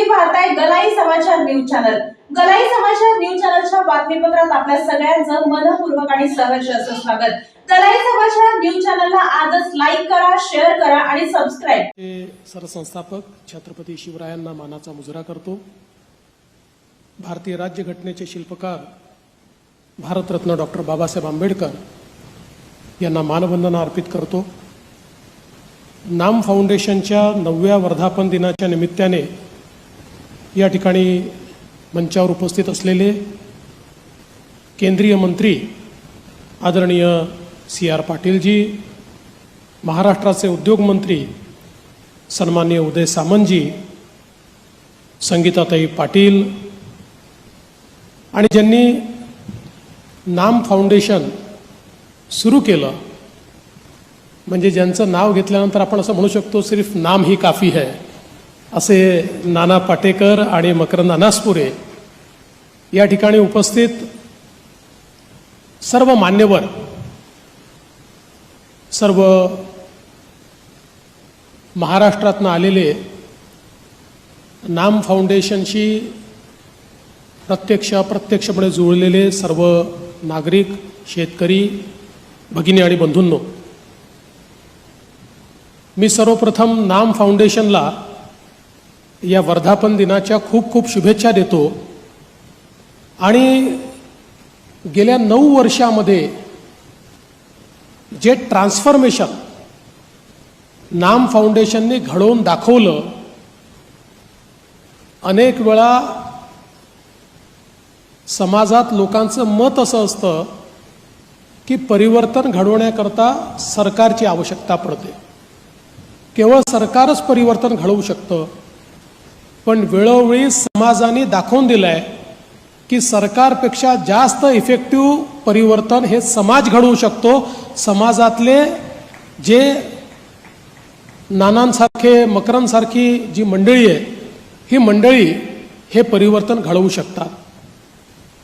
तुम्ही पाहताय गलाई समाचार न्यूज चॅनल. गलाई समाचार न्यूज चॅनलच्या बातमीपत्रात आपल्या सगळ्यांचं मनपूर्वक आणि सहर्ष असं स्वागत. गलाई समाचार न्यूज चॅनलला आजच लाईक करा शेअर करा आणि सबस्क्राईब ते सरसंस्थापक छत्रपती शिवरायांना मानाचा मुजरा करतो. भारतीय राज्यघटनेचे शिल्पकार भारतरत्न डॉक्टर बाबासाहेब आंबेडकर यांना मानवंदना अर्पित करतो. नाम फाउंडेशनच्या नवव्या वर्धापन दिनाच्या निमित्ताने या ठिकाणी मंचावर उपस्थित असलेले केंद्रीय मंत्री आदरणीय सी आर पाटीलजी महाराष्ट्राचे उद्योगमंत्री सन्मान्य उदय सामंतजी संगीताताई पाटील आणि ज्यांनी नाम फाउंडेशन सुरू केलं म्हणजे ज्यांचं नाव घेतल्यानंतर आपण असं म्हणू शकतो सिर्फ नाम ही काफी है. असे नाना पाटेकर आणि मकरंद अनासपुरे या ठिकाणी उपस्थित सर्व मान्यवर सर्व महाराष्ट्रातनं आलेले नाम फाउंडेशनशी प्रत्यक्ष अप्रत्यक्षपणे जुळलेले सर्व नागरिक शेतकरी भगिनी आणि बंधूंनो मी सर्वप्रथम नाम फाउंडेशनला या वर्धापन दिनाच्या खूप खूप शुभेच्छा देतो. आणि गेल्या नऊ वर्षामध्ये जे ट्रान्सफॉर्मेशन नाम फाउंडेशनने घडवून दाखवलं अनेक वेळा समाजात लोकांचं मत असं असतं की परिवर्तन घडवण्याकरता सरकारची आवश्यकता पडते. केवळ सरकारच परिवर्तन घडवू शकतं. पण वेळोवेळी समाजाने दाखवून दिलं आहे की सरकारपेक्षा जास्त इफेक्टिव्ह परिवर्तन हे समाज घडवू शकतो. समाजातले जे नानांसारखे मकरांसारखी जी मंडळी आहे ही मंडळी हे परिवर्तन घडवू शकतात.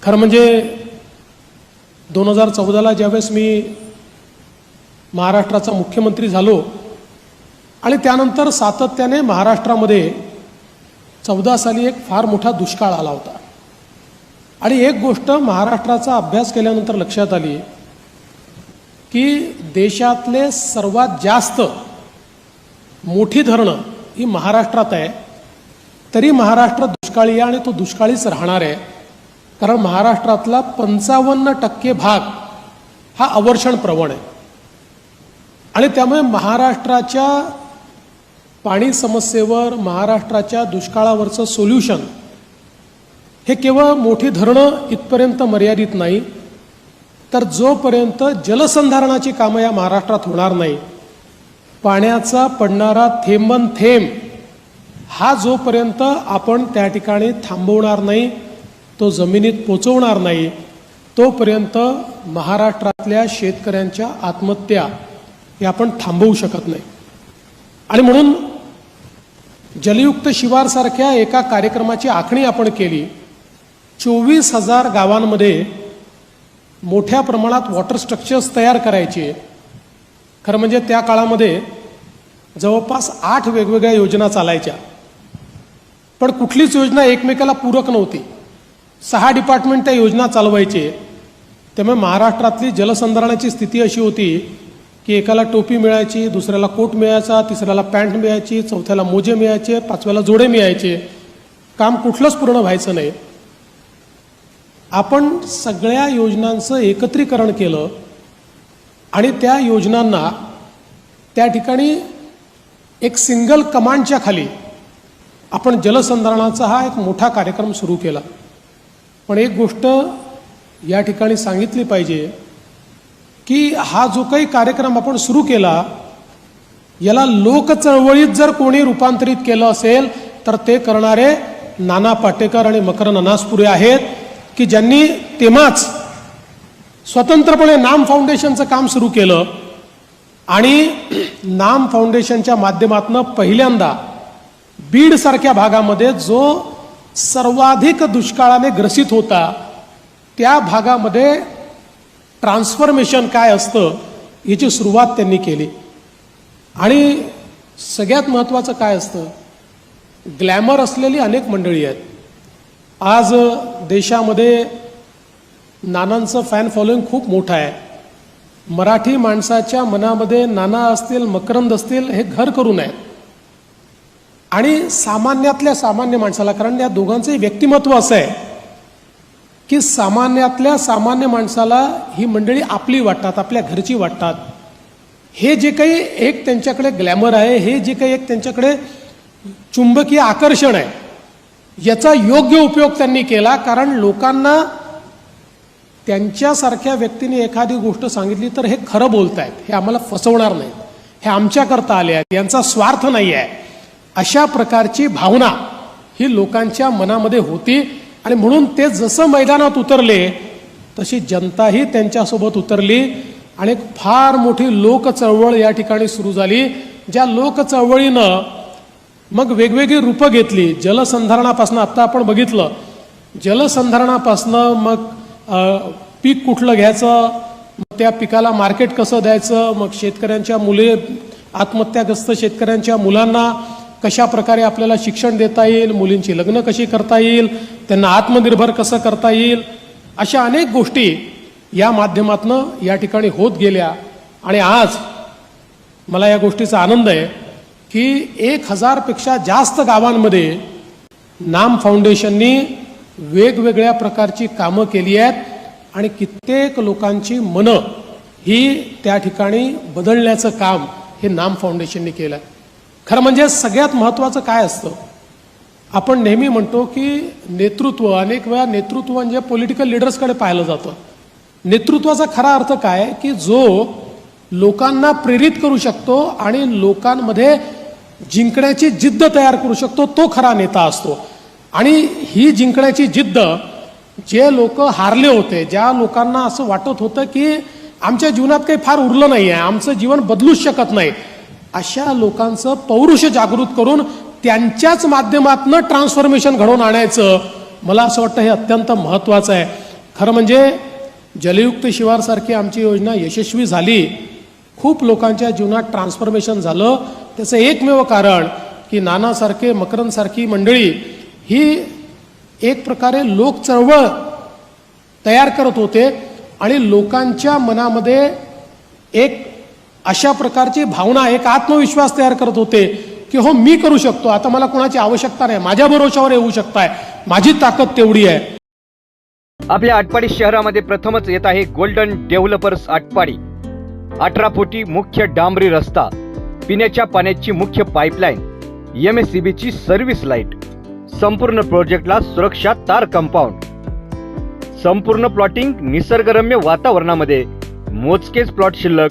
खरं म्हणजे दोन हजार चौदाला ज्यावेळेस मी महाराष्ट्राचा मुख्यमंत्री झालो आणि त्यानंतर सातत्याने महाराष्ट्रामध्ये चौदा साली एक फार मोठा दुष्काळ आला होता. आणि एक गोष्ट महाराष्ट्राचा अभ्यास केल्यानंतर लक्षात आली की देशातले सर्वात जास्त मोठी धरणं ही महाराष्ट्रात आहे. तरी महाराष्ट्र दुष्काळी आहे आणि तो दुष्काळीच राहणार आहे. कारण महाराष्ट्रातला पंचावन्न टक्के भाग हा अवर्षण प्रवण आहे. आणि त्यामुळे महाराष्ट्राच्या पाणी समस्येवर महाराष्ट्राच्या दुष्काळावरचं सोल्युशन हे केवळ मोठी धरणं इथपर्यंत मर्यादित नाही तर जोपर्यंत जलसंधारणाची कामं या महाराष्ट्रात होणार नाही पाण्याचा पडणारा थेंबन थेंब हा जोपर्यंत आपण त्या ठिकाणी थांबवणार नाही तो जमिनीत पोचवणार नाही तोपर्यंत महाराष्ट्रातल्या शेतकऱ्यांच्या आत्महत्या हे आपण थांबवू शकत नाही. आणि म्हणून जलयुक्त शिवारसारख्या एका कार्यक्रमाची आखणी आपण केली. चोवीस हजार गावांमध्ये मोठ्या प्रमाणात वॉटर स्ट्रक्चर्स तयार करायचे. खरं म्हणजे त्या काळामध्ये जवळपास आठ वेगवेगळ्या योजना चालायच्या. पण कुठलीच योजना एकमेकाला पूरक नव्हती. सहा डिपार्टमेंट त्या योजना चालवायचे. त्यामुळे महाराष्ट्रातली जलसंधारणाची स्थिती अशी होती की एकाला टोपी मिळायची दुसऱ्याला कोट मिळायचा तिसऱ्याला पॅन्ट मिळायची चौथ्याला मोजे मिळायचे पाचव्याला जोडे मिळायचे. काम कुठलंच पूर्ण व्हायचं नाही. आपण सगळ्या योजनांचं एकत्रीकरण केलं आणि त्या योजनांना त्या ठिकाणी एक सिंगल कमांडच्या खाली आपण जलसंधारणाचा हा एक मोठा कार्यक्रम सुरू केला. पण एक गोष्ट या ठिकाणी सांगितली पाहिजे की हा जो काही कार्यक्रम आपण सुरू केला याला लोकचळवळीत जर कोणी रूपांतरित केलं असेल तर ते करणारे नाना पाटेकर आणि मकर अनासपुरे आहेत की ज्यांनी तेव्हाच स्वतंत्रपणे नाम फाउंडेशनचं काम सुरू केलं. आणि नाम फाउंडेशनच्या माध्यमातून पहिल्यांदा बीडसारख्या भागामध्ये जो सर्वाधिक दुष्काळाने ग्रसित होता त्या भागामध्ये ट्रान्सफॉर्मेशन काय असतं याची सुरुवात त्यांनी केली. आणि सगळ्यात महत्त्वाचं काय असतं? ग्लॅमर असलेली अनेक मंडळी आहेत. आज देशामध्ये नानांचं फॅन फॉलोईंग खूप मोठं आहे. मराठी माणसाच्या मनामध्ये नाना असतील मकरंद असतील हे घर करून आहेत. आणि सामान्यातल्या सामान्य माणसाला कारण या दोघांचंही व्यक्तिमत्व असं आहे. की सामान्यातल्या सामान्य माणसाला ही मंडळी आपली वाटतात आपल्या घरची वाटतात. हे जे काही एक त्यांच्याकडे ग्लॅमर आहे हे जे काही एक त्यांच्याकडे चुंबकीय आकर्षण आहे याचा योग्य उपयोग त्यांनी केला कारण लोकांना त्यांच्यासारख्या व्यक्तीने एखादी गोष्ट सांगितली तर हे खरं बोलतायत हे आम्हाला फसवणार नाही हे आमच्याकरता आले आहेत यांचा स्वार्थ नाही आहे. अशा प्रकारची भावना ही लोकांच्या मनामध्ये होती. आणि म्हणून ते जसं मैदानात उतरले तशी जनताही त्यांच्यासोबत उतरली आणि एक फार मोठी लोकचळवळ या ठिकाणी सुरू झाली ज्या लोकचळवळीनं मग वेगवेगळी रूपं घेतली. जलसंधारणापासून आत्ता आपण बघितलं. जलसंधारणापासनं मग पीक कुठलं घ्यायचं? मग त्या पिकाला मार्केट कसं द्यायचं? मग शेतकऱ्यांच्या मुले आत्महत्याग्रस्त शेतकऱ्यांच्या मुलांना कशा प्रकारे आपल्याला शिक्षण देता येईल मुलींची लग्न कशी करता येईल त्यांना आत्मनिर्भर कसं करता येईल अशा अनेक गोष्टी या माध्यमातनं या ठिकाणी होत गेल्या. आणि आज मला या गोष्टीचा आनंद आहे की एक हजारपेक्षा जास्त गावांमध्ये नाम फाउंडेशननी वेगवेगळ्या प्रकारची कामं केली आहेत आणि कित्येक लोकांची मनं ही त्या ठिकाणी बदलण्याचं काम हे नाम फाउंडेशननी केलं आहे खरं म्हणजे सगळ्यात महत्त्वाचं काय असतं? आपण नेहमी म्हणतो की नेतृत्व अनेक वेळा नेतृत्व म्हणजे पॉलिटिकल लिडर्सकडे पाहिलं जातं. नेतृत्वाचा खरा अर्थ काय? की जो लोकांना प्रेरित करू शकतो आणि लोकांमध्ये जिंकण्याची जिद्द तयार करू शकतो तो खरा नेता असतो. आणि ही जिंकण्याची जिद्द जे लोक हारले होते ज्या लोकांना असं वाटत होतं की आमच्या जीवनात काही फार उरलं नाही आहे आमचं जीवन बदलूच शकत नाही अशा लोकांचं पौरुष जागृत करून त्यांच्याच माध्यमातनं ट्रान्सफॉर्मेशन घडवून आणायचं मला असं वाटतं हे अत्यंत महत्त्वाचं आहे. खरं म्हणजे जलयुक्त शिवारसारखी आमची योजना यशस्वी झाली. खूप लोकांच्या जीवनात ट्रान्सफॉर्मेशन झालं. त्याचं एकमेव कारण की नानासारखे मकरंदसारखी मंडळी ही एक प्रकारे लोक चळवळ तयार करत होते आणि लोकांच्या मनामध्ये एक अशा प्रकारची भावना एक आत्मविश्वास तयार करत होते की हो मी करू शकतो. आता मला कोणाची आवश्यकता नाही. माझ्या भरोशावर येऊ शकताय. माझी ताकद तेवढी आहे. आपल्या आटपाडी शहरामध्ये प्रथमच येत आहे गोल्डन डेव्हलपर्स आटपाडी. अठरा फुटी मुख्य डांबरी रस्ता. पिण्याच्या पाण्याची मुख्य पाईपलाईन एम एस सी बीची सर्व्हिस लाइट संपूर्ण प्रोजेक्टला सुरक्षा तार कंपाऊंड संपूर्ण प्लॉटिंग निसर्गरम्य वातावरणामध्ये. मोजकेच प्लॉट शिल्लक.